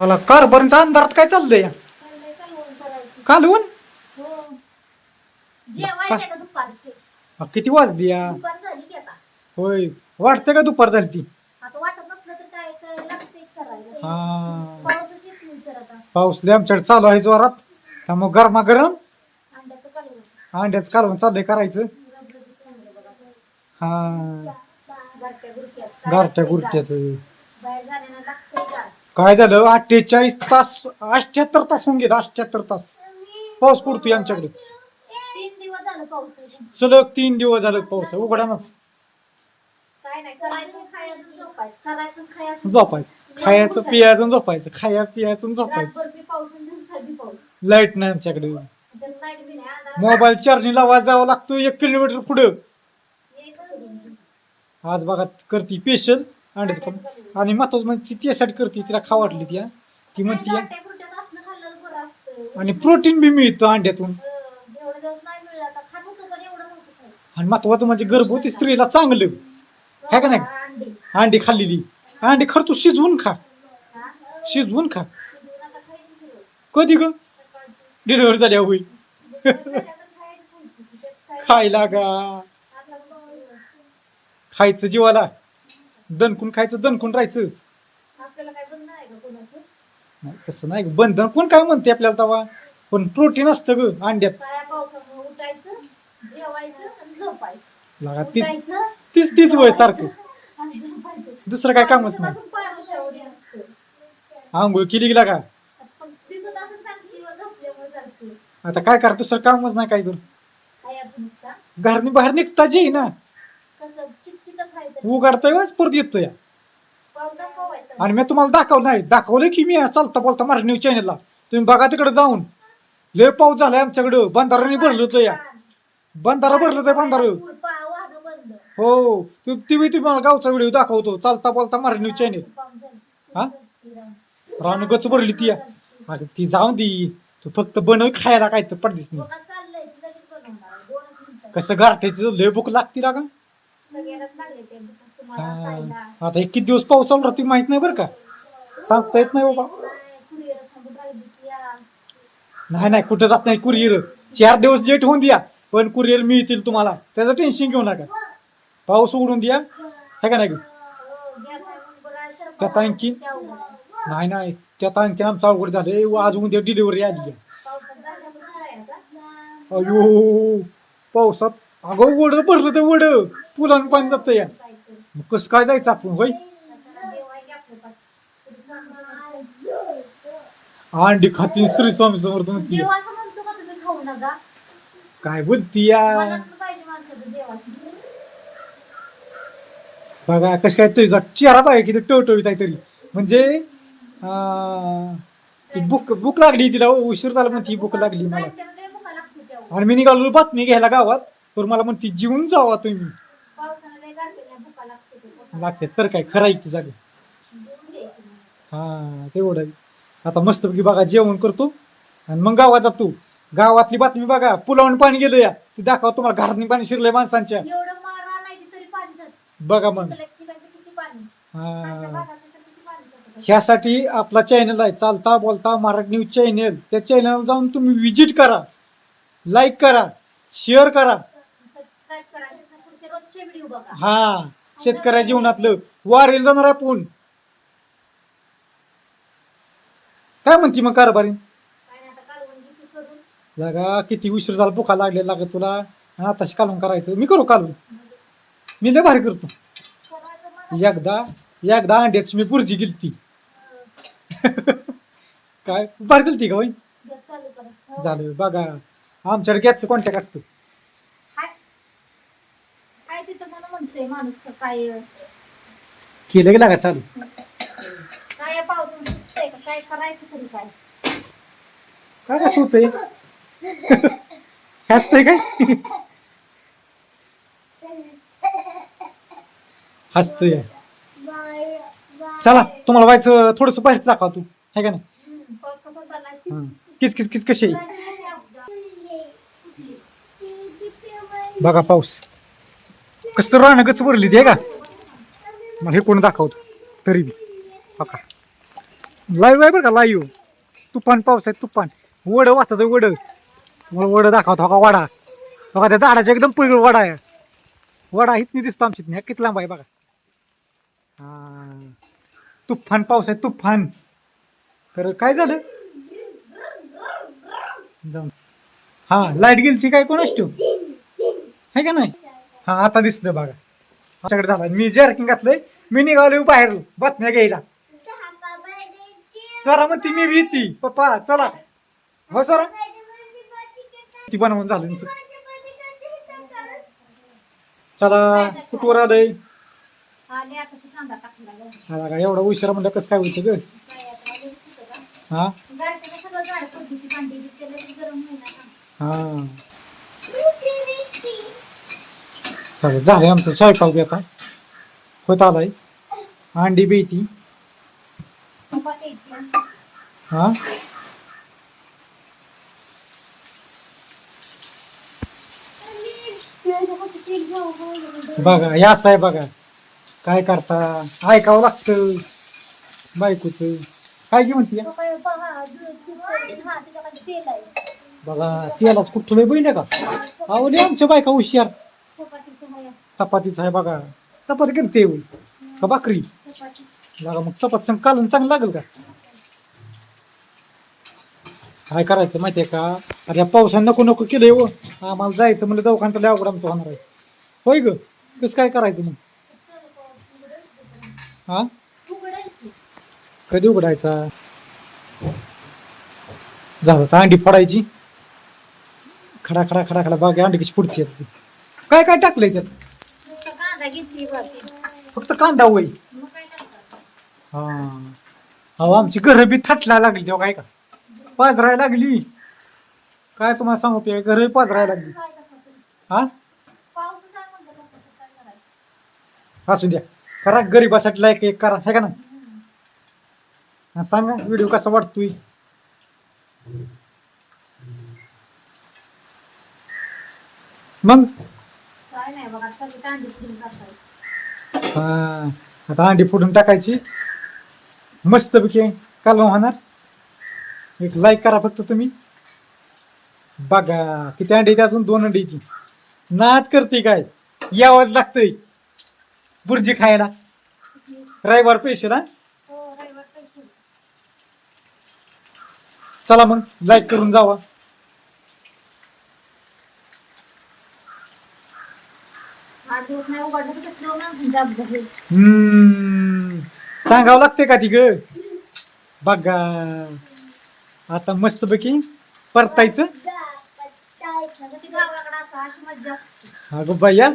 मला कारभारांचा अंधारात काय चाललंय चाललंय कालवण करायचं. कालवून हो. जेवायचं का दुपारचे अ, किती वाजली या दुपार झाली की आता होय वाटतं का दुपार झाली ती आता वाटत नसलं तर काय काय लागते करायला हा पावसाची येत तर आता पाऊस लय आमच्याकडे चालू आहे जोरात त्यामुळे गरमा गरम अंड्याचं कालवण अंड्याचं कालवून चाललंय करायचं रबरबीत चांगलं बघा. हा गारट्या? गुरट्याचं बाहेर जाण्याला का? काय झालं? अठ्ठेचाळीस तास अठ्याहत्तर तास होऊन गेले अठ्याहत्तर तास. पाऊस पडतोय आमच्याकडे. तीन दिवस झालं पाऊस. आहे. सलग तीन दिवस झालं पाऊस. उघडानाच काय नाही करायचं खायचं झोपायचं. करायचं खायचं. झोपायचं. खायचं पियाचं आणि झोपायचं. खाया पियाचं आणि झोपायचं. रातभर बी पाऊस आणि दिवसा बी पाऊस. लाइट नाही आमच्याकडे. तर लाइट बी नाही अंधारात मोबाईल चार्जिंग लावा जावं लागतो एक किलोमीटर पुढं. यायचं सोडून. आज बघा करती स्पेशल अंड्याचं. आणि महत्वाचं म्हणजे ती त्यासाठी करते तिला खा वाटली ती हा. ती म्हणती. आणि प्रोटीन बी मिळतं अंड्यातून खात. आणि महत्वाचं म्हणजे गर्भवती स्त्रीला चांगलं है का नाही? अंडी अंडी खाल्लेली अंडी खर तू शिजवून खा हा? शिजवून खा. कधी ग. डिलिव्हरी झाल्या होईल खायला बघ, खायचं जीवाला दणकून खायचं दणकून राहायचं. आपल्याला काय बंद आहे का कोणाचं? नाही तसं नाही ग. बंधन कोण काय म्हणते आपल्याला तवा? पण प्रोटीन असतं ग अंड्यात. काय पावसामुळे उठायचं जेवायचं आणि झोपायचं. लागा तीच उठायचं तीच तीच वय सारखं. आणि झोपायचं. दुसरं काय कामच नाही. असतं. आंघोळ केली की लागा. पण दिसत असं सांगते व झोपल्यामुळे सांगते आता काय करा दुसरं कामच नाही काय नुसता? घरनी बाहेर निघता जे ना. कसं? चिकचिकच उघडतोय वाच परत येतोय. आणि मी तुम्हाला दाखवलं नाही. दाखवलं की मी चालता बोलता मराठी न्यूज चॅनलला. तुम्ही बघा तिकडे जाऊन. लय पाऊस झालाय आमच्याकडं. बंधाराने भरलं होतं या. बंधारा भरलं होतं बंधार. हो. तू ती मी तुम्हाला गावचा व्हिडिओ दाखवतो. चालता बोलता मराठी न्यूज चॅनल. हा? इराण. गच भरली ती अरे ती जाऊन दे. तू फक्त बनव खायला काय तर पडदिस नाही. कसं गारठ्याची लय भूक लागती लागा सगळ्यालाच लागले ते तुम्हाला खायला हा. आता एक किती दिवस पाऊस चालू राहते माहीत नाही बरं का? सांगता येत नाही बाबा. नाही नाही कुठं जात नाही कुरिअर. चार दिवस लेट होऊन द्या पण कुरिअर मिळतील तुम्हाला. त्याचं टेन्शन घेऊ नका. पाऊस उघडून द्या. है का नाही त्यात आणखी? नाही नाही त्यात आणखी आमचं अवघड झालं आज उद्या डिलिव्हरी आली. अयो पावसात अगं वड भरलं ते वड. पुलान पाणी जातं या. तर. मग कसं काय जायचं आपण होय. अंडी खाती श्री स्वामी समर्थ म्हणती. देव असं म्हणतो का तुम्ही खाऊ नका? काय बोलती या? मनात पाहिजे माणसाचं देवाचं. बघा कसं काय तुझा चेहरा पाहिजे किती टवटवीत आहे तरी. म्हणजे अं, ती बुक बुक लागली तिला उशीर झाला म्हणती बुक लागली मला. भुका. आणि मी निघालो बातमी घ्यायला गावात तर मला म्हणती जीवन जावा तुम्ही पावसानं लय गारठ्याला भुका लागते. तर काय? खरं आहे ती जागे जेवून घ्यायचं मग. हा तेवढं आहे. आता मस्तपैकी बघा जेवण करतो. आणि मग गावात जातो गावातली बातमी बघा. पुलावून पाणी गेलं या. ती दाखवा तुम्हाला. घरातनी पाणी शिरलंय माणसांच्या. एवढं मारा नाही तरी पाणी साठतं. बघा मग. चिखलाच्या ठिकाणी तर किती पाणी? आमच्या हा भागात तर किती पाणी साठतं. ह्यासाठी आपला चॅनल आहे. चालता बोलता मराठी न्यूज चॅनल त्या चॅनल जाऊन तुम्ही विजिट करा. लाईक करा. शेअर करा. सबस्क्राईब करा. तिथनं पुढचे रोजचे व्हिडिओ बघा. हा. शेतकऱ्या जीवनातलं वारेल जाणार आहे आपण. काय म्हणती मग कारभारी? जागा किती उशीर झाला भुका लागले लागत तुला. आणि आताशी कालून करायचं. मी करू कालून मी लय भारी करतो. एकदा एकदा अंड्याची मी बुर्जी गेलती. काय? भारी झालती का हो. झालं बघा. आमच्याकडे गॅसचं कॉन्टॅक्ट असतं. काय तिथं मला म्हणतोय माणूस का काय केलं गेला का चालू काय या पावसानं सुचतंय का काय करायचं तरी काय काय कसं होतंय हसतंय काय हसतोय चला तुम्हाला व्हायचं थोडस बाहेर दाखवा तू है का नाही पाऊस कसा चाललाय हं. किच किच किच कशी? बघा पाऊस कसं तर भरली ते का? मला हे कोण दाखवतो? तरी बी. हो बघा लाईव्ह आहे बरं का लाईव्ह. तुफान पाऊस आहे तुफान. वड वाहतात वड. मला वड दाखवतो हो का वडा? हो बघा त्या झाडाच्या एकदम पुढे वडा आहे. वडा इथनी दिसतो आमची ह्या किती लांब आहे बघा. हा. तुफान पाऊस आहे तुफान. तर काय झालं? जाऊन. हा लाइट गेली ती काय कोण असतो आहे का नाही? हा आता दिसलं बघा. आमच्याकडे झाला. मी जर्किंग घातलंय मी निघालो बाहेर बातम्या घ्यायला. सरा म्हणते मी भीती. पप्पा चला. हो सरा. ती बनवून झालं. चला कुठवर आलंय. हा बघा एवढा उशिरा म्हणलं कसं काय होतं ग? हा? गारठ्याला सगळं झाले झालंय आमचं स्वयंपाक बी आता. होत आलाय. अंडी बी ती हा? बघा हे असं आहे बघा. काय करता? ऐकावं लागतं. बायकोच. काय की म्हणते आहे. बघा तेलाच कुठलं लय का? आवली आमच्या बायका हुशार. चपातीचं आहे. चपातीच आहे बघा. चपाती केली ते का भाकरी? बघा मग चपाती संग कालून चांगलं लागेल का? काय करायचं माहितीये का? अरे या पावसानं नको नको केलंय हो. आम्हाला जायचं म्हणलं दवाखान्यात लय अवघड आमचं होणार आहे. होय ग? कसं काय करायचं मग? हा? कधी उघडायचा? झालं तर अंडी फोडायची. खडा खडा खडा खडा बाग अंडी कशी फुटते काय काय टाकलंय त्यात? घेतली वरती. फक्त कांदा होई मग काय टाकतात? हा अहो आमची घरं बी थटला लागली तेव्हा काय का पाजरायला लागली काय तुम्हाला सांगू पे घरं पाजरायला लागली काय कसं तरी. हा पाऊसच आहे म्हणलं कसं तर काय करायचं? असू द्या करा गरीबासाठी लायक एक करा हे का ना हा, सांगा व्हिडिओ कसा वाटतोय मग काय नाही बघा सगळी कांदी फिरून टाकायची. हा आता अंडी फोडून टाकायची. मस्त पैकी कालवा होणार. एक लाईक करा फक्त तुम्ही. बघा किती अंडी येते अजून? दोन अंडी येते नाद करते काय? यावंच लागतंय. बुर्जी खायला. रविवार पेशल हा? हो रविवार पैसे चला मग लाईक करून जावा आठ दिवस नाही उघडलं की कसं लावून जाब झाले हम्म सांगावं लागते का ती ग बघा. आता मस्त पैकी परतायचं. अगं बाया